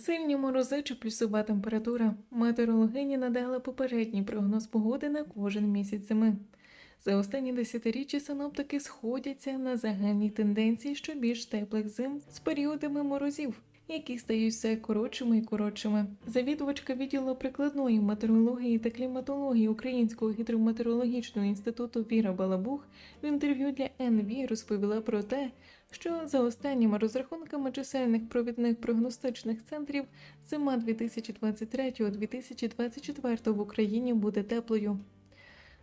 Сильні морози чи плюсова температура. Метеорологині надали попередній прогноз погоди на кожен місяць зими. За останні десятиріччя синоптики сходяться на загальній тенденції, що більш теплих зим з періодами морозів, які стають все коротшими і коротшими. Завідувачка відділу прикладної метеорології та кліматології Українського гідрометеорологічного інституту Віра Балабух в інтерв'ю для НВ розповіла про те, що за останніми розрахунками чисельних провідних прогностичних центрів зима 2023-2024 в Україні буде теплою.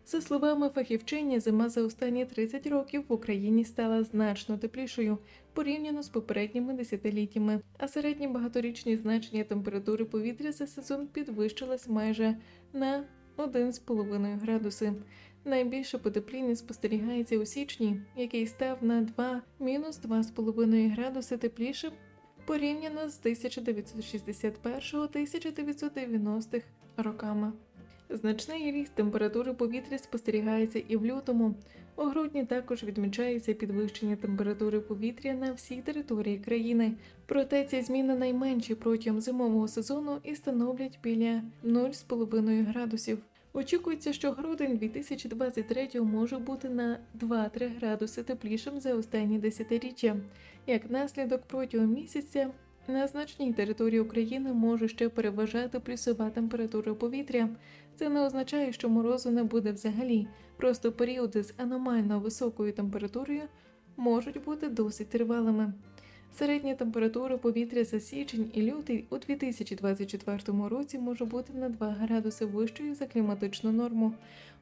За словами фахівчині, зима за останні 30 років в Україні стала значно теплішою порівняно з попередніми десятиліттями, а середні багаторічні значення температури повітря за сезон підвищилось майже на 1,5 градуси. Найбільше потепління спостерігається у січні, який став на 2 мінус 2,5 градуси тепліше порівняно з 1961-1990 роками. Значний ріст температури повітря спостерігається і в лютому. У грудні також відмічається підвищення температури повітря на всій території країни. Проте ці зміни найменші протягом зимового сезону і становлять біля 0,5 градусів. Очікується, що грудень 2023 може бути на 2-3 градуси теплішим за останні десятиріччя. Як наслідок протягом місяця на значній території України може ще переважати плюсова температура повітря. Це не означає, що морозу не буде взагалі. Просто періоди з аномально високою температурою можуть бути досить тривалими. Середня температура повітря за січень і лютий у 2024 році може бути на 2 градуси вищою за кліматичну норму.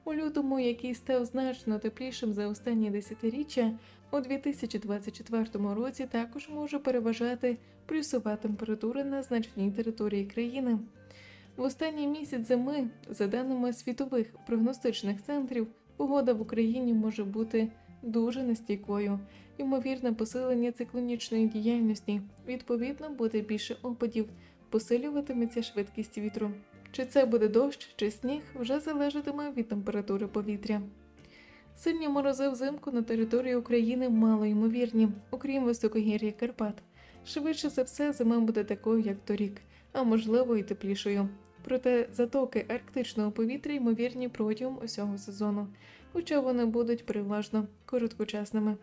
У лютому, який став значно теплішим за останні десятиріччя, у 2024 році також може переважати плюсова температура на значній території країни. В останній місяць зими, за даними світових прогностичних центрів, погода в Україні може бути дуже нестійкою. Ймовірне посилення циклонічної діяльності, відповідно, буде більше опадів, посилюватиметься швидкість вітру. Чи це буде дощ чи сніг, вже залежатиме від температури повітря. Сильні морози взимку на території України мало ймовірні, окрім високогір'я Карпат. Швидше за все, зима буде такою, як торік, а можливо і теплішою. Проте затоки арктичного повітря ймовірні протягом усього сезону, хоча вони будуть переважно короткочасними.